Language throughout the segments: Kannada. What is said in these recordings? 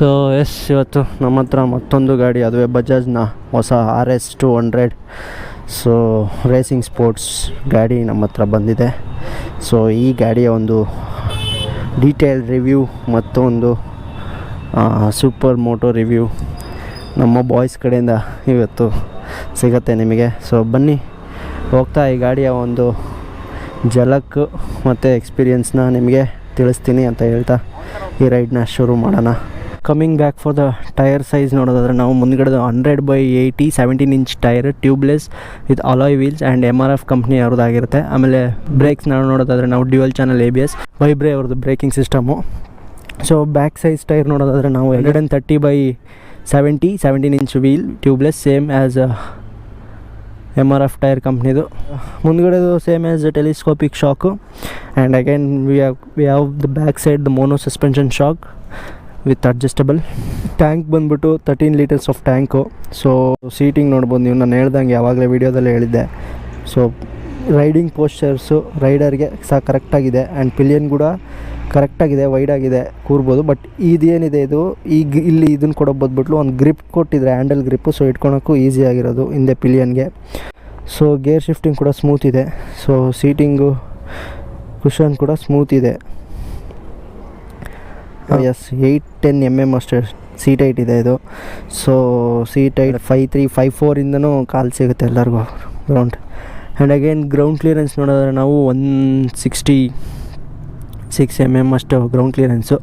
ಸೊ ಎಸ್ ಇವತ್ತು ನಮ್ಮ ಹತ್ರ ಮತ್ತೊಂದು ಗಾಡಿ, ಅದುವೇ ಬಜಾಜ್ನ ಹೊಸ R S two hundred so racing sports ಗಾಡಿ ನಮ್ಮ ಹತ್ರ ಬಂದಿದೆ. ಸೊ ಈ ಗಾಡಿಯ ಒಂದು ಡೀಟೇಲ್ ರಿವ್ಯೂ ಮತ್ತು ಒಂದು ಸೂಪರ್ ಮೋಟೋ ರಿವ್ಯೂ ನಮ್ಮ ಬಾಯ್ಸ್ ಕಡೆಯಿಂದ ಇವತ್ತು ಸಿಗತ್ತೆ ನಿಮಗೆ. ಸೊ ಬನ್ನಿ, ಹೋಗ್ತಾ ಈ ಗಾಡಿಯ ಒಂದು ಜಲಕ್ ಮತ್ತು ಎಕ್ಸ್ಪೀರಿಯನ್ಸ್ನ ನಿಮಗೆ ತಿಳಿಸ್ತೀನಿ ಅಂತ ಹೇಳ್ತಾ ಈ ರೈಡ್ನ ಶುರು ಮಾಡೋಣ. Coming back for the tyre size ನೋಡೋದಾದ್ರೆ ನಾವು ಮುಂದ್ಗಡೆ hundred by eighty seventeen inch tyre tubeless with alloy wheels and M R F company ಅವ್ರದ್ದಾಗಿರುತ್ತೆ. ಆಮೇಲೆ ಬ್ರೇಕ್ಸ್ ನಾವು ನೋಡೋದಾದ್ರೆ ನಾವು dual channel A B S ByBre ಅವ್ರದ್ದು braking system so back size tyre ನೋಡೋದಾದ್ರೆ ನಾವು hundred and thirty by seventy seventeen inch wheel tubeless same as M R F tyre ಕಂಪ್ನಿದು ಮುಂದ್ಗಡೆದು same as telescopic shock and again we have we have the back side the mono suspension shock with adjustable. Tank ಬಂದ್ಬಿಟ್ಟು thirteen litres of tank so seating ನೋಡ್ಬೋದು ನೀವು. ನಾನು ಹೇಳ್ದಂಗೆ ಯಾವಾಗಲೇ ವೀಡಿಯೋದಲ್ಲಿ ಹೇಳಿದ್ದೆ. ಸೊ ರೈಡಿಂಗ್ ಪೋಸ್ಚರ್ಸು ರೈಡರ್ಗೆ ಸಹ ಕರೆಕ್ಟಾಗಿದೆ ಆ್ಯಂಡ್ ಪಿಲಿಯನ್ ಕೂಡ ಕರೆಕ್ಟಾಗಿದೆ ವೈಡಾಗಿದೆ ಕೂರ್ಬೋದು. ಬಟ್ ಇದೇನಿದೆ ಇದು? ಈಗ ಇಲ್ಲಿ ಇದನ್ನು ಕೊಡೋ ಬದ್ಬಿಟ್ಲು ಒಂದು ಗ್ರಿಪ್ ಕೊಟ್ಟಿದ್ರೆ ಹ್ಯಾಂಡಲ್ ಗ್ರಿಪ್ಪು ಸೊ ಇಟ್ಕೊಳೋಕ್ಕೂ ಈಸಿ ಆಗಿರೋದು ಹಿಂದೆ ಪಿಲಿಯನ್ಗೆ ಸೊ ಗೇರ್ ಶಿಫ್ಟಿಂಗ್ ಕೂಡ ಸ್ಮೂತ್ ಇದೆ. ಸೊ ಸೀಟಿಂಗು ಕುಷನ್ ಕೂಡ ಸ್ಮೂತ್ ಇದೆ. Yes eight ten M M ಅಷ್ಟು ಸೀಟ್ ಐಟ್ ಇದೆ ಇದು. So seat height five three five ಫೋರಿಂದನೂ ಕಾಲು ಸಿಗುತ್ತೆ ಎಲ್ಲರಿಗೂ ground and again ground clearance ನೋಡಿದ್ರೆ ನಾವು one sixty six M M ಅಷ್ಟು ಗ್ರೌಂಡ್ ಕ್ಲಿಯರೆನ್ಸು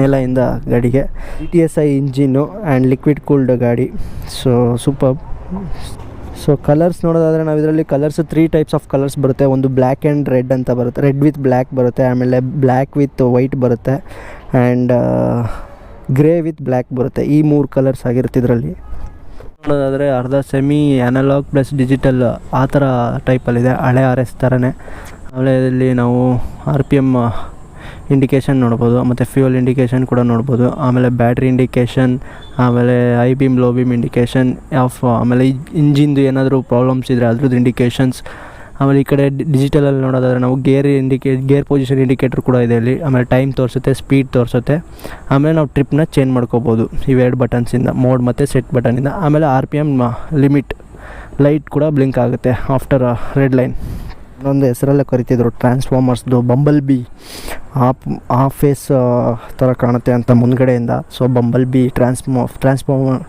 ನೆಲೆಯಿಂದ ಗಾಡಿಗೆ. T S I engine and liquid cooled ಗಾಡಿ. ಸೊ ಸೂಪರ್ ಸೊ ಕಲರ್ಸ್ ನೋಡೋದಾದರೆ ನಾವು ಇದರಲ್ಲಿ colours three types of colours ಬರುತ್ತೆ. ಒಂದು ಬ್ಲ್ಯಾಕ್ ಆ್ಯಂಡ್ ರೆಡ್ ಅಂತ ಬರುತ್ತೆ. ರೆಡ್ ವಿತ್ ಬ್ಲ್ಯಾಕ್ ಬರುತ್ತೆ. ಆಮೇಲೆ ಬ್ಲ್ಯಾಕ್ ವಿತ್ ವೈಟ್ ಬರುತ್ತೆ. ಆ್ಯಂಡ್ ಗ್ರೇ ವಿತ್ ಬ್ಲ್ಯಾಕ್ ಬರುತ್ತೆ. ಈ ಮೂರು ಕಲರ್ಸ್ ಆಗಿರುತ್ತೆ ಇದರಲ್ಲಿ. ನೋಡೋದಾದರೆ ಅರ್ಧ ಸೆಮಿ ಅನಲಾಗ್ ಪ್ಲಸ್ ಡಿಜಿಟಲ್ ಆ ಥರ ಟೈಪಲ್ಲಿದೆ ಹಳೆ ಆರ್ ಎಸ್ ಥರನೇ ಆಮೇಲೆ ಇದರಲ್ಲಿ ನಾವು ಆರ್ ಪಿ ಎಂ ಇಂಡಿಕೇಷನ್ ನೋಡ್ಬೋದು, ಮತ್ತು ಫ್ಯೂಯಲ್ ಇಂಡಿಕೇಷನ್ ಕೂಡ ನೋಡ್ಬೋದು, ಆಮೇಲೆ ಬ್ಯಾಟ್ರಿ ಇಂಡಿಕೇಷನ್ ಆಮೇಲೆ high beam low beam indication off ಆಮೇಲೆ ಇಂಜಿನ್ದು ಏನಾದರೂ ಪ್ರಾಬ್ಲಮ್ಸ್ ಇದ್ದರೆ ಅದ್ರದ್ದು ಇಂಡಿಕೇಷನ್ಸ್ ಆಮೇಲೆ ಈ ಕಡೆ ಡಿಜಿಟಲಲ್ಲಿ ನೋಡೋದಾದ್ರೆ ನಾವು ಗೇರ್ ಇಂಡಿಕೇ ಗೇರ್ ಪೊಸಿಷನ್ ಇಂಡಿಕೇಟ್ರ್ ಕೂಡ ಇದೆ ಇಲ್ಲಿ. ಆಮೇಲೆ ಟೈಮ್ ತೋರಿಸುತ್ತೆ ಸ್ಪೀಡ್ ತೋರಿಸುತ್ತೆ. ಆಮೇಲೆ ನಾವು ಟ್ರಿಪ್ನ ಚೇಂಜ್ ಮಾಡ್ಕೋಬೋದು ಇವೆರಡು ಬಟನ್ಸಿಂದ ಮೋಡ್ ಮತ್ತು ಸೆಟ್ ಬಟನಿಂದ ಆಮೇಲೆ R P M limit light ಕೂಡ ಬ್ಲಿಂಕ್ ಆಗುತ್ತೆ ಆಫ್ಟರ್ ರೆಡ್ ಲೈನ್ ಇನ್ನೊಂದು ಹೆಸರಲ್ಲೇ ಕರಿತಿದ್ರು ಟ್ರಾನ್ಸ್ಫಾರ್ಮರ್ಸ್ದು ಬಂಬಲ್ ಬಿ ಆ ಆಫೇಸ್ ಫೇಸ್ ಥರ ಕಾಣುತ್ತೆ ಅಂತ ಮುಂದ್ಗಡೆಯಿಂದ. So bumble bee transform transformer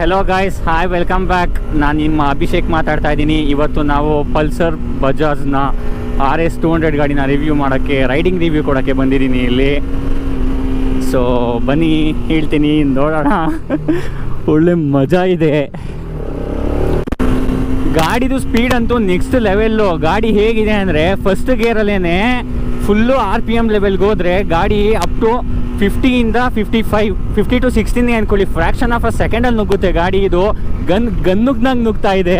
hello guys hi welcome back ನಾನು ನಿಮ್ಮ ಅಭಿಷೇಕ್ ಮಾತಾಡ್ತಾ ಇದ್ದೀನಿ. ಇವತ್ತು ನಾವು ಪಲ್ಸರ್ ಬಜಾಜ್ನ ಆರ್ ಎಸ್ ಟೂ ಹಂಡ್ರೆಡ್ ಗಾಡಿನ ರಿವ್ಯೂ ಮಾಡೋಕ್ಕೆ ರೈಡಿಂಗ್ ರಿವ್ಯೂ ಕೊಡೋಕ್ಕೆ ಬಂದಿದ್ದೀನಿ ಇಲ್ಲಿ. ಸೊ ಬನ್ನಿ ಹೇಳ್ತೀನಿ ನೋಡೋಣ. ಒಳ್ಳೆ ಮಜಾ ಇದೆ. ಗಾಡಿದು ಸ್ಪೀಡ್ ಅಂತೂ ನೆಕ್ಸ್ಟ್ ಲೆವೆಲ್ಲು ಗಾಡಿ ಹೇಗಿದೆ ಅಂದರೆ ಫಸ್ಟ್ ಗೇರಲ್ಲೇ ಫುಲ್ಲು ಆರ್ ಪಿ ಎಂ ಲೆವೆಲ್ಗೆ ಹೋದರೆ ಗಾಡಿ ಅಪ್ ಟು ಫಿಫ್ಟಿಯಿಂದ ಫಿಫ್ಟಿ ಫೈವ್ ಫಿಫ್ಟಿ ಟು ಸಿಕ್ಸ್ಟಿನೇ ಅಂದ್ಕೊಳ್ಳಿ ಫ್ರ್ಯಾಕ್ಷನ್ ಆಫ್ ಅ ಸೆಕೆಂಡಲ್ಲಿ ನುಗ್ಗುತ್ತೆ ಗಾಡಿ ಇದು. ಗನ್, ಗನ್ನುಗ್ನಂಗೆ ನುಗ್ತಾ ಇದೆ.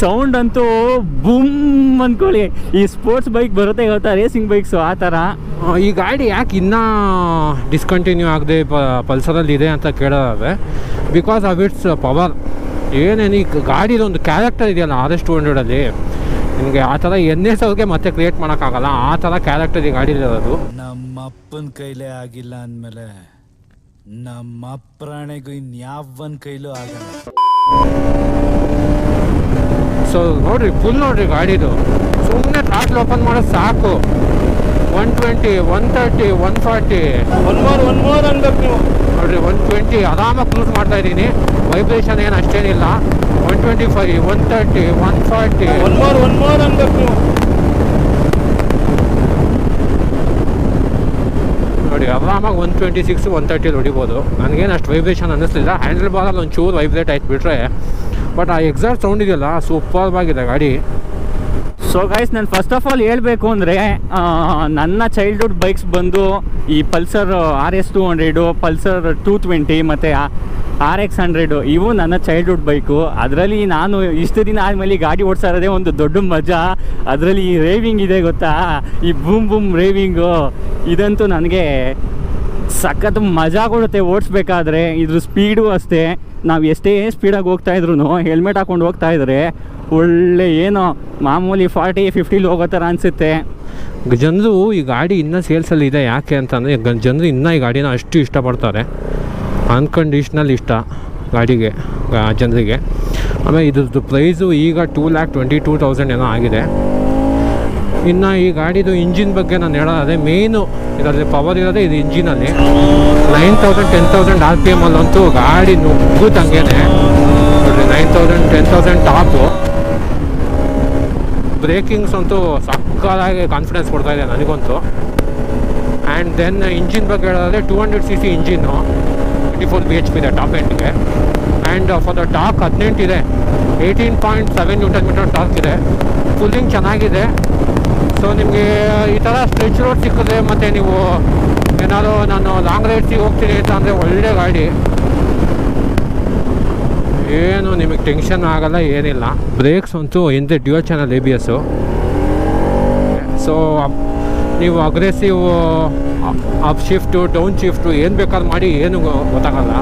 ಸೌಂಡ್ ಅಂತೂ ಬೂಮ್ ಅಂದ್ಕೊಳ್ಳಿ ಈ ಸ್ಪೋರ್ಟ್ಸ್ ಬೈಕ್ ಬರುತ್ತೆ ಗೊತ್ತಾ? ರೇಸಿಂಗ್ ಬೈಕ್ಸು ಆ ಥರ. ಈ ಗಾಡಿ ಯಾಕೆ ಇನ್ನೂ ಡಿಸ್ಕಂಟಿನ್ಯೂ ಆಗದೆ ಪಲ್ಸರಲ್ಲಿ ಇದೆ ಅಂತ ಕೇಳೋದಾದ್ರೆ ಬಿಕಾಸ್ ಆಫ್ ಇಟ್ಸ್ ಪವರ್ ಏನೇನು ಈ ಗಾಡಿದೊಂದು ಕ್ಯಾರೆಕ್ಟರ್ ಇದೆಯಲ್ಲ ಆರ್ ಎಸ್ ಟು ಹಂಡ್ರೆಡಲ್ಲಿ ನಿಮಗೆ ಆ ಥರ ಎನ್ ಎಸ್ ಅವ್ರಿಗೆ ಮತ್ತೆ ಕ್ರಿಯೇಟ್ ಮಾಡೋಕ್ಕಾಗಲ್ಲ ಆ ಥರ ಕ್ಯಾರೆಕ್ಟರ್ ಈ ಗಾಡಿಲಿರೋದು ನಮ್ಮ ಅಪ್ಪನ ಕೈಲೇ ಆಗಿಲ್ಲ ಅಂದಮೇಲೆ ನಮ್ಮ ಪ್ರಾಣಿಗೂ ಇನ್ಯಾವನ್ ಕೈಲೂ ಆಗಲ್ಲ. ಸೊ ನೋಡ್ರಿ ಫುಲ್ ನೋಡ್ರಿ ಗಾಡಿದು. ಸುಮ್ಮನೆ ಟ್ರಾಟ್ಲ್ ಓಪನ್ ಮಾಡೋದು ಸಾಕು. One twenty one thirty one forty one more one more ಅನ್ಬೇಕು ನೀವು. ನೋಡ್ರಿ ಒನ್ ಟ್ವೆಂಟಿ ಆರಾಮಾಗಿ ಕ್ರೂಸ್ ಮಾಡ್ತಾ ಇದ್ದೀನಿ. ವೈಬ್ರೇಷನ್ ಏನು ಅಷ್ಟೇನಿಲ್ಲ. One twenty five one thirty one forty one more one more ಅನ್ಬೇಕು ನೀವು. ನೋಡಿ ಆರಾಮಾಗಿ ಒನ್ ಟ್ವೆಂಟಿ ಸಿಕ್ಸ್ ಒನ್ ತರ್ಟಿಲಿ ಹೊಡಿಬೋದು. ನನಗೇನು ಅಷ್ಟು ವೈಬ್ರೇಷನ್ ಅನ್ನಿಸ್ಲಿಲ್ಲ. ಹ್ಯಾಂಡಲ್ ಬಾರಲ್ಲಿ ಒಂದು ಚೂರು ವೈಬ್ರೇಟ್ ಆಯ್ತು ಬಿಟ್ರೆ. ಬಟ್ ಆ ಎಕ್ಸಾಕ್ಟ್ ಸೌಂಡ್ ಇದೆಯಲ್ಲ ಸೂಪರ್ವಾಗಿದೆ ಗಾಡಿ. ಸೊ ಗೈಸ್ ನಾನು ಫಸ್ಟ್ ಆಫ್ ಆಲ್ ಹೇಳಬೇಕು ಅಂದರೆ ನನ್ನ ಚೈಲ್ಡ್ಹುಡ್ ಬೈಕ್ಸ್ ಬಂದು ಈ Pulsar R S two hundred Pulsar two twenty ಮತ್ತು ಆರ್ ಎಕ್ಸ್ ಹಂಡ್ರೆಡು ಇವು ನನ್ನ ಚೈಲ್ಡ್ಹುಡ್ ಬೈಕು ಅದರಲ್ಲಿ ನಾನು ಇಷ್ಟು ದಿನ ಆದಮೇಲೆ ಗಾಡಿ ಓಡಿಸ್ತಾ ಒಂದು ದೊಡ್ಡ ಮಜಾ. ಅದರಲ್ಲಿ ಈ ರೇವಿಂಗ್ ಇದೆ ಗೊತ್ತಾ? ಈ ಬೂಮ್ ಬೂಮ್ ರೇವಿಂಗು ಇದಂತೂ ನನಗೆ ಸಖತ್ ಮಜಾ ಕೊಡುತ್ತೆ ಓಡಿಸ್ಬೇಕಾದ್ರೆ. ಇದ್ರ ಸ್ಪೀಡು ಅಷ್ಟೇ. ನಾವು ಎಷ್ಟೇ ಸ್ಪೀಡಾಗಿ ಹೋಗ್ತಾ ಇದ್ರು ಹೆಲ್ಮೆಟ್ ಹಾಕೊಂಡು ಹೋಗ್ತಾ ಇದ್ರೆ ಒಳ್ಳೆ ಏನೋ, ಮಾಮೂಲಿ ಫಾರ್ಟಿ ಫಿಫ್ಟಿಲಿ ಹೋಗೋ ಥರ ಅನಿಸುತ್ತೆ. ಜನರು ಈ ಗಾಡಿ ಇನ್ನೂ ಸೇಲ್ಸಲ್ಲಿ ಇದೆ ಯಾಕೆ ಅಂತಂದರೆ ಜನರು ಇನ್ನೂ ಈ ಗಾಡಿನ ಅಷ್ಟು ಇಷ್ಟಪಡ್ತಾರೆ. ಅನ್ಕಂಡೀಷ್ನಲ್ ಇಷ್ಟ ಗಾಡಿಗೆ ಜನರಿಗೆ. ಆಮೇಲೆ ಇದ್ರದ್ದು ಪ್ರೈಸು ಈಗ two lakh twenty two thousand ಏನೋ ಆಗಿದೆ. ಇನ್ನು ಈ ಗಾಡಿದು ಇಂಜಿನ್ ಬಗ್ಗೆ ನಾನು ಹೇಳೋದಾದ್ರೆ ಮೇಯ್ನು ಇದರಲ್ಲಿ ಪವರ್ ಇರೋದೇ ಇದು ಇಂಜಿನಲ್ಲಿ nine thousand ten thousand R P ಎಮ್ಮಲ್ಲಂತೂ ಗಾಡಿ ನುಗ್ಗುತ್ತಂಗೇನೆ ನೋಡಿರಿ nine thousand ten thousand top brakings ಅಂತೂ ಸಕ್ಕದಾಗಿ ಕಾನ್ಫಿಡೆನ್ಸ್ ಕೊಡ್ತಾ ಇದೆ ನನಗಂತೂ. ಆ್ಯಂಡ್ ದೆನ್ ಇಂಜಿನ್ ಬಗ್ಗೆ ಹೇಳೋದಾದರೆ two hundred C C engine twenty four B H P ಇದೆ ಟಾಪ್ ಎಂಡ್ಗೆ ಆ್ಯಂಡ್ ಫಾರ್ ದ ಟಾಕ್ ಹದಿನೆಂಟು ಇದೆ. Eighteen point seven newton metre torque ಇದೆ. ಫುಲ್ಲಿಂಗ್ ಚೆನ್ನಾಗಿದೆ. ಸೊ ನಿಮಗೆ ಈ ಥರ ಸ್ಟ್ರೆಚ್ ರೋಡ್ ಸಿಕ್ಕಿದೆ ಮತ್ತು ನೀವು ಏನಾದರೂ ನಾನು ಲಾಂಗ್ ರೈಡ್ಸಿಗೆ ಹೋಗ್ತೀನಿ ಅಂತ ಅಂದರೆ ಒಳ್ಳೆ ಗಾಡಿ. ಏನು ನಿಮಗೆ ಟೆನ್ಷನ್ ಆಗಲ್ಲ, ಏನಿಲ್ಲ. ಬ್ರೇಕ್ಸ್ ಅಂತೂ ಹಿಂದೆ dual channel A B S so ನೀವು aggressive up shift down shift ಏನು ಬೇಕಾದ್ರೂ ಮಾಡಿ, ಏನು ಗೊತ್ತಾಗಲ್ಲ.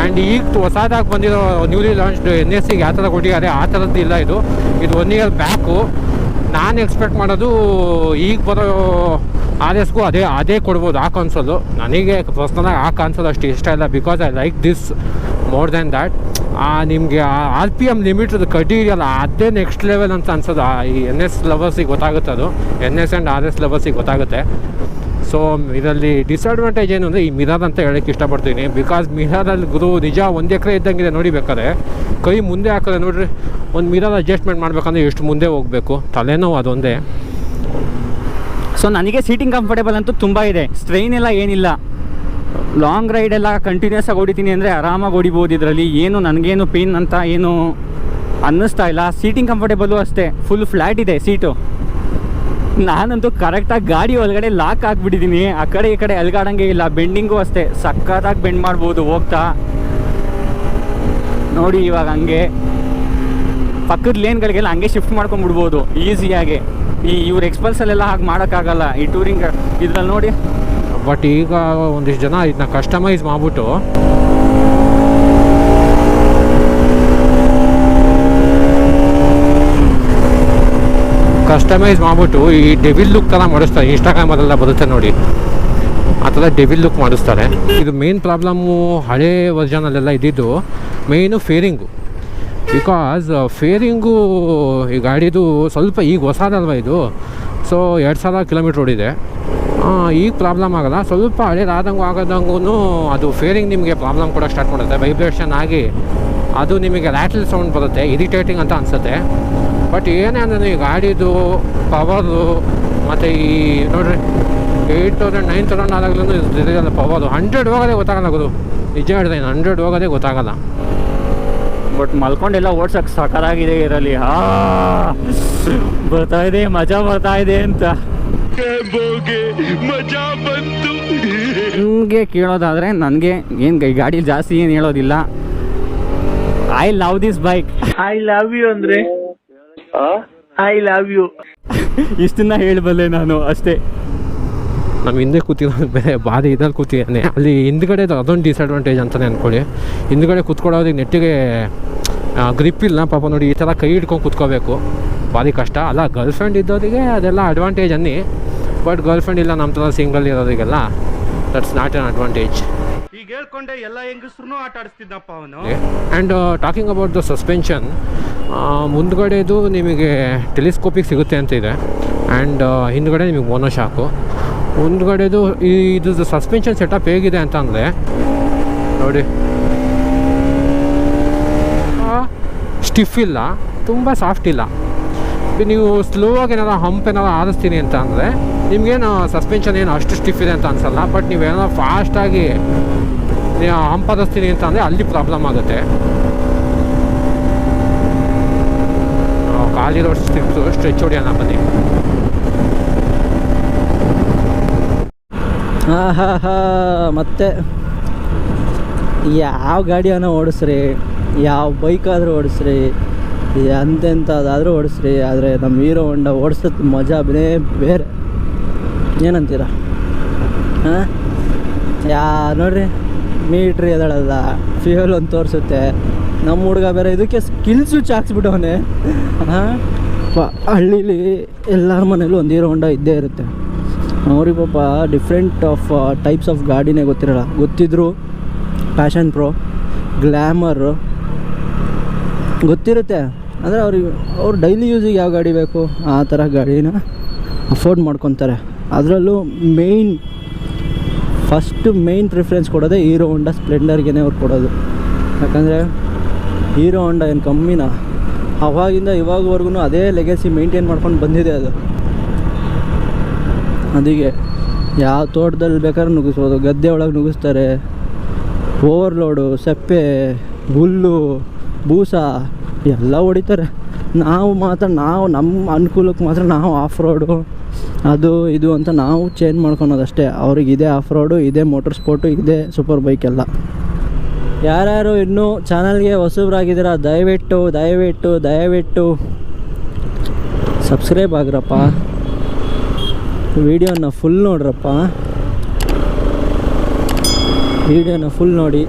ಆ್ಯಂಡ್ ಈಗ ಹೊಸದಾಗಿ ಬಂದಿರೋ ನ್ಯೂಲಿ ಲಾಂಚ್ಡ್ ಎನ್ ಎಸ್ ಸಿಗೆ ಯಾವ ಥರ ಕೊಟ್ಟಿದ್ದಾರೆ, ಆ ಥರದ್ದು ಇಲ್ಲ ಇದು. ಇದು ಒನ್ ಇಯರ್ ಬ್ಯಾಕು ನಾನು ಎಕ್ಸ್ಪೆಕ್ಟ್ ಮಾಡೋದು ಈಗ ಬರೋ ಆರ್ ಎಸ್ಗೂ ಅದೇ ಅದೇ ಕೊಡ್ಬೋದು ಆ ಕಾನ್ಸೋಲು ನನಗೆ ಪರ್ಸ್ನಲಾಗಿ ಆ ಕಾನ್ಸೋಲ್ ಅಷ್ಟು ಇಷ್ಟ ಇಲ್ಲ because I like this more than that ನಿಮಗೆ ಆರ್ ಪಿ ಎಂ ಲಿಮಿಟ್ದು ಕಟೀರಿಯಲ್ಲ ಅದೇ ನೆಕ್ಸ್ಟ್ ಲೆವೆಲ್ ಅಂತ ಅನ್ಸೋದು. ಈ ಎನ್ ಎಸ್ ಲವರ್ಸಿಗೆ ಗೊತ್ತಾಗುತ್ತೆ ಅದು. N S and R S ಲವರ್ಸಿಗೆ ಗೊತ್ತಾಗುತ್ತೆ. ಸೊ ಇದರಲ್ಲಿ ಡಿಸ್ಅಡ್ವಾಂಟೇಜ್ ಏನು ಅಂದರೆ, ಈ ಮಿರರ್ ಅಂತ ಹೇಳೋಕ್ಕೆ ಇಷ್ಟಪಡ್ತೀನಿ. ಬಿಕಾಸ್ ಮಿರರಲ್ಲಿ ಗುರು ನಿಜ ಒಂದು ಎಕರೆ ಇದ್ದಂಗಿದೆ ನೋಡಿ ಬೇಕಾದ್ರೆ. ಕೈ ಮುಂದೆ ಹಾಕಿದ್ರೆ ನೋಡಿರಿ, ಒಂದು ಮಿರರ್ ಅಡ್ಜಸ್ಟ್ಮೆಂಟ್ ಮಾಡ್ಬೇಕಂದ್ರೆ ಎಷ್ಟು ಮುಂದೆ ಹೋಗಬೇಕು? ತಲೆನೋವು ಅದೊಂದೇ. ಸೊ ನನಗೆ ಸೀಟಿಂಗ್ ಕಂಫರ್ಟೇಬಲ್ ಅಂತೂ ತುಂಬ ಇದೆ. ಸ್ಟ್ರೈನ್ ಎಲ್ಲ ಏನಿಲ್ಲ. ಲಾಂಗ್ ರೈಡ್ ಎಲ್ಲ ಕಂಟಿನ್ಯೂಸ್ ಆಗಿ ಹೊಡಿತೀನಿ ಅಂದರೆ ಆರಾಮಾಗಿ ಹೊಡಿಬೋದು ಇದರಲ್ಲಿ. ಏನು ನನಗೇನು ಪೇನ್ ಅಂತ ಏನು ಅನ್ನಿಸ್ತಾ ಇಲ್ಲ. ಸೀಟಿಂಗ್ ಕಂಫರ್ಟೇಬಲು ಅಷ್ಟೇ. ಫುಲ್ ಫ್ಲ್ಯಾಟ್ ಇದೆ ಸೀಟು ನಾನಂತೂ ಕರೆಕ್ಟಾಗಿ ಗಾಡಿ ಒಳಗಡೆ ಲಾಕ್ ಆಗಿಬಿಟ್ಟಿದ್ದೀನಿ ಆ ಕಡೆ ಈ ಕಡೆ ಅಲ್ಗಾಡಂಗೆ ಇಲ್ಲ. ಬೆಂಡಿಂಗು ಅಷ್ಟೇ. ಸಕ್ಕತ್ತಾಗಿ ಬೆಂಡ್ ಮಾಡ್ಬೋದು ಹೋಗ್ತಾ. ನೋಡಿ ಇವಾಗ ಹಂಗೆ. ಪಕ್ಕದ ಲೇನ್ಗಳಿಗೆಲ್ಲ ಹಂಗೆ ಶಿಫ್ಟ್ ಮಾಡ್ಕೊಂಡ್ಬಿಡ್ಬೋದು. ಈಸಿಯಾಗಿ ಈ ಇವ್ರ ಎಕ್ಸ್ಪಲ್ಸಲ್ಲೆಲ್ಲ ಹಾಗೆ ಮಾಡೋಕ್ಕಾಗಲ್ಲ. ಈ ಟೂರಿಂಗ್ ಇದ್ರಲ್ಲಿ ನೋಡಿ. ಬಟ್ ಈಗ ಒಂದಿಷ್ಟು ಜನ ಇದನ್ನ ಕಸ್ಟಮೈಸ್ ಮಾಡಿಬಿಟ್ಟು ಕಸ್ಟಮೈಸ್ ಮಾಡಿಬಿಟ್ಟು ಈ ಡೆವಿಲ್ ಲುಕ್ ಥರ ಮಾಡಿಸ್ತಾರೆ. ಇನ್ಸ್ಟಾಗ್ರಾಮಲ್ಲೆಲ್ಲ ಬರುತ್ತೆ ನೋಡಿ. ಆ ಥರ ಡೆವಿಲ್ ಲುಕ್ ಮಾಡಿಸ್ತಾರೆ. ಇದು ಮೇನ್ ಪ್ರಾಬ್ಲಮ್ಮು ಹಳೇ ವರ್ಜನಲ್ಲೆಲ್ಲ ಇದ್ದಿದ್ದು ಮೇಯ್ನು ಫೇರಿಂಗು ಬಿಕಾಸ್ ಫೇರಿಂಗು ಈ ಗಾಡಿದು ಸ್ವಲ್ಪ ಈಗ ಹೊಸದಲ್ವ ಇದು? ಸೊ ಎರಡು ಸಾವಿರ ಕಿಲೋಮೀಟ್ರ್ ಓಡಿದೆ. ಈಗ ಪ್ರಾಬ್ಲಮ್ ಆಗಲ್ಲ. ಸ್ವಲ್ಪ ಹಳೇದಾದಂಗೂ ಆಗದಂಗೂ ಅದು ಫೇರಿಂಗ್ ನಿಮಗೆ ಪ್ರಾಬ್ಲಮ್ ಕೂಡ ಸ್ಟಾರ್ಟ್ ಮಾಡುತ್ತೆ. ವೈಬ್ರೇಷನ್ ಆಗಿ ಅದು ನಿಮಗೆ ರ್ಯಾಟಲ್ ಸೌಂಡ್ ಬರುತ್ತೆ ಇರಿಟೇಟಿಂಗ್ ಅಂತ ಅನಿಸುತ್ತೆ. ಬಟ್ ಏನೇ ಅಂದರೆ ಈ ಗಾಡಿದು ಪವರು ಮತ್ತು ಈ ನೋಡ್ರಿ ಏಯ್ಟ್ ತೌಸಂಡ್ ನೈನ್ ತೌಸಂಡ್ ಆದಾಗ್ಲೂ ಇದೆಯಲ್ಲ ಪವರು ಹಂಡ್ರೆಡ್ ಹೋಗೋದೇ ಗೊತ್ತಾಗಲ್ಲ ಗುರು. ನಿಜ ಹೇಳಿದೆ ಹಂಡ್ರೆಡ್ ಹೋಗೋದೇ ಗೊತ್ತಾಗಲ್ಲ. ಬಟ್ ಮಲ್ಕೊಂಡೆಲ್ಲ ಓಡ್ಸಕ್ಕೆ ಸಕರಾಗಿದೆ ಇರಲಿ ಹಾ, ಬರ್ತಾ ಇದೆ, ಮಜಾ ಬರ್ತಾ ಇದೆ ಅಂತ. ನಿಮಗೆ ಕೇಳೋದಾದ್ರೆ ನನಗೆ ಏನು ಈ ಗಾಡಿ ಜಾಸ್ತಿ ಏನು ಹೇಳೋದಿಲ್ಲ. I love this bike I love you ಅಂದ್ರೆ? ಐ ಲವ್ ಯು ಇಷ್ಟನ್ನ ಹೇಳಬಲ್ಲೆ ನಾನು ಅಷ್ಟೇ. ನಮ್ಮ ಹಿಂದೆ ಕೂತಿರೋ ಬೇರೆ ಭಾರಿ ಇದ್ರಲ್ಲಿ ಕೂತಿದ್ದಾನೆ. ಅಲ್ಲಿ ಹಿಂದ್ಗಡೆ ಅದೊಂದು ಡಿಸ್ಅಡ್ವಾಂಟೇಜ್ ಅಂತಲೇ ಅಂದ್ಕೊಳ್ಳಿ ಹಿಂದ್ಗಡೆ ಕೂತ್ಕೊಳ್ಳೋದಕ್ಕೆ ನೆಟ್ಟಿಗೆ ಗ್ರಿಪ್ ಇಲ್ಲ ಪಾಪ ನೋಡಿ ಈ ಥರ ಕೈ ಹಿಡ್ಕೊಂಡು ಕೂತ್ಕೋಬೇಕು. ಭಾರಿ ಕಷ್ಟ. ಅಲ್ಲ ಗರ್ಲ್ ಫ್ರೆಂಡ್ ಇದ್ದವರಿಗೆ ಅದೆಲ್ಲ ಅಡ್ವಾಂಟೇಜ್ ಅನ್ನಿ. ಬಟ್ ಗರ್ಲ್ ಫ್ರೆಂಡ್ ಇಲ್ಲ ನಮ್ಮ ಥರ ಸಿಂಗಲ್ ಇರೋರಿಗೆಲ್ಲ ದಟ್ಸ್ ನಾಟ್ ಆನ್ ಅಡ್ವಾಂಟೇಜ್ ಈಗ ಹೇಳ್ಕೊಂಡೆ ಎಲ್ಲ ಹೆಂಗಸ್ರು ಆಟ ಆಡಿಸ್ತಿದ್ದಪ್ಪ ಅವನು. And talking about the suspension ಮುಂದ್ಗಡೆದು ನಿಮಗೆ ಟೆಲಿಸ್ಕೋಪಿಗೆ ಸಿಗುತ್ತೆ ಅಂತ ಇದೆ. ಆ್ಯಂಡ್ ಹಿಂದ್ಗಡೆ ನಿಮಗೆ ಮೋನೋ ಶಾಕು ಮುಂದ್ಗಡೆದು ಈ ಇದು ಸಸ್ಪೆನ್ಷನ್ ಸೆಟಪ್ ಹೇಗಿದೆ ಅಂತ ಅಂದರೆ ನೋಡಿ. ಸ್ಟಿಫ್ ಇಲ್ಲ ತುಂಬ ಸಾಫ್ಟ್ ಇಲ್ಲ. ನೀವು ಸ್ಲೋ ಆಗಿ ಏನಾರ ಹಂಪ್ ಏನಾದ್ರು ಆರಿಸ್ತೀನಿ ಅಂತ ಅಂದರೆ ನಿಮಗೇನು ಸಸ್ಪೆನ್ಷನ್ ಏನು ಅಷ್ಟು ಸ್ಟಿಫ್ ಇದೆ ಅಂತ ಅನ್ಸಲ್ಲ ಬಟ್ ನೀವೇನೋ ಫಾಸ್ಟಾಗಿ ನೀವು ಹಂಪ್ ಆರಿಸ್ತೀನಿ ಅಂತ ಅಂದರೆ ಅಲ್ಲಿ ಪ್ರಾಬ್ಲಮ್ ಆಗುತ್ತೆ. ಕಾಲಿರೋ ಸ್ಟಿಪ್ ಸ್ಟ್ರೆಚ್ ಹೊಡಿಯೋಣ ಬನ್ನಿ. ಆಹಾಹಾ, ಮತ್ತೆ ಯಾವ ಗಾಡಿಯನ್ನು ಓಡಿಸ್ರಿ ಯಾವ ಬೈಕಾದರೂ ಓಡಿಸ್ರಿ ಎಂತೆಂಥದ್ದಾದರೂ ಓಡಿಸ್ರಿ, ಆದರೆ ನಮ್ಮ ಹೀರೋ ಹೊಂಡ ಓಡಿಸೋದು ಮಜಾ ಬೇರೆ ಏನಂತೀರ? ಹಾಂ? ಯಾ, ನೋಡ್ರಿ, ಮೀಟ್ರ್ ಎದಳಲ್ಲ, ಫ್ಯೂಯಲ್ ಒಂದು ತೋರಿಸುತ್ತೆ. ನಮ್ಮ ಹುಡುಗ ಬೇರೆ ಇದಕ್ಕೆ ಸ್ಕಿಲ್ ಸ್ವಿಚ್ ಹಾಕ್ಸ್ಬಿಟ್ಟವನೇ. ಹಾಂ? ಹಳ್ಳೀಲಿ ಎಲ್ಲರ ಮನೇಲೂ ಒಂದು ಹೀರೋ ಹೊಂಡ ಇದ್ದೇ ಇರುತ್ತೆ. ಅವ್ರಿಗೆ ಪಾಪ ಡಿಫ್ರೆಂಟ್ ಆಫ್ ಟೈಪ್ಸ್ ಆಫ್ ಗಾಡಿನೇ ಗೊತ್ತಿರಲ್ಲ. ಗೊತ್ತಿದ್ರು ಪ್ಯಾಷನ್ ಪ್ರೋ ಗ್ಲ್ಯಾಮರು ಗೊತ್ತಿರುತ್ತೆ. ಅಂದರೆ ಅವ್ರಿಗೆ, ಅವ್ರು ಡೈಲಿ ಯೂಸಿಗೆ ಯಾವ ಗಾಡಿ ಬೇಕು, ಆ ಥರ ಗಾಡಿನ ಅಫೋರ್ಡ್ ಮಾಡ್ಕೊತಾರೆ. ಅದರಲ್ಲೂ ಮೇಯ್ನ್ ಫಸ್ಟು ಮೇಯ್ನ್ ಪ್ರಿಫರೆನ್ಸ್ ಕೊಡೋದೇ ಹೀರೋ ಹೋಂಡಾ ಸ್ಪ್ಲೆಂಡರ್ಗೆ ಅವ್ರು ಕೊಡೋದು. ಯಾಕಂದರೆ ಹೀರೋ ಹೋಂಡಾ ಏನು ಕಮ್ಮಿನ? ಅವಾಗಿಂದ ಇವಾಗವರೆಗೂ ಅದೇ ಲೆಗಸಿ ಮೇಂಟೈನ್ ಮಾಡ್ಕೊಂಡು ಬಂದಿದೆ ಅದು. ಅದಕ್ಕೆ ಯಾವ ತೋಟದಲ್ಲಿ ಬೇಕಾದ್ರೂ ನುಗ್ಗಿಸ್ಬೋದು. ಗದ್ದೆ ಒಳಗೆ ನುಗ್ಗಿಸ್ತಾರೆ. ಓವರ್ಲೋಡು ಸೆಪ್ಪೆ, ಹುಲ್ಲು, ಬೂಸ. ಎಲ್ಲ ಹೊಡಿತಾರೆ. ನಾವು ಮಾತ್ರ, ನಾವು ನಮ್ಮ ಅನುಕೂಲಕ್ಕೆ ಮಾತ್ರ ನಾವು ಆಫ್ ರೋಡು ಅದು ಇದು ಅಂತ ನಾವು ಚೇಂಜ್ ಮಾಡ್ಕೊಳೋದಷ್ಟೇ. ಅವ್ರಿಗೆ ಇದೇ ಆಫ್ ರೋಡು ಇದೇ ಮೋಟರ್ ಸ್ಪೋರ್ಟು ಇದೇ ಸೂಪರ್ ಬೈಕ್ ಎಲ್ಲ. ಯಾರ್ಯಾರು ಇನ್ನೂ ಚಾನಲ್ಗೆ ಹೊಸಬ್ರಾಗಿದ್ದೀರಾ, ದಯವಿಟ್ಟು ದಯವಿಟ್ಟು ದಯವಿಟ್ಟು ಸಬ್ಸ್ಕ್ರೈಬ್ ಆಗ್ರಪ್ಪ. ವಿಡಿಯೋನ ಫುಲ್ ನೋಡ್ರಪ್ಪ. ವಿಡಿಯೋನ ಫುಲ್ ನೋಡಿ.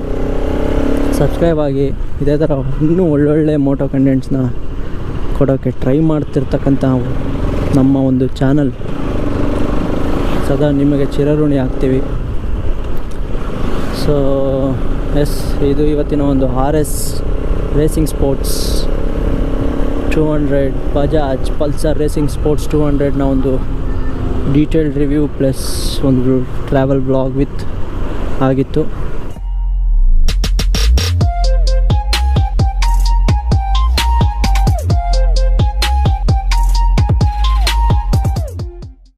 ಸಬ್ಸ್ಕ್ರೈಬ್ ಆಗಿ ಇದೇ ಥರ ಇನ್ನೂ ಒಳ್ಳೊಳ್ಳೆ ಮೋಟೋ ಕಂಟೆಂಟ್ಸ್ನ ಕೊಡೋಕ್ಕೆ ಟ್ರೈ ಮಾಡ್ತಿರ್ತಕ್ಕಂಥ ನಮ್ಮ ಒಂದು ಚಾನಲ್ ಸದಾ ನಿಮಗೆ ಚಿರಋಣಿ ಆಗ್ತೀವಿ. ಸೊ ಎಸ್ ಇದು ಇವತ್ತಿನ ಒಂದು R S racing sports two hundred Bajaj Pulsar racing sports two ಹಂಡ್ರೆಡ್ನ ಒಂದು ಡೀಟೇಲ್ಡ್ ರಿವ್ಯೂ ಪ್ಲಸ್ ಒಂದು ಟ್ರಾವೆಲ್ ಬ್ಲಾಗ್ ವಿತ್ ಆಗಿತ್ತು.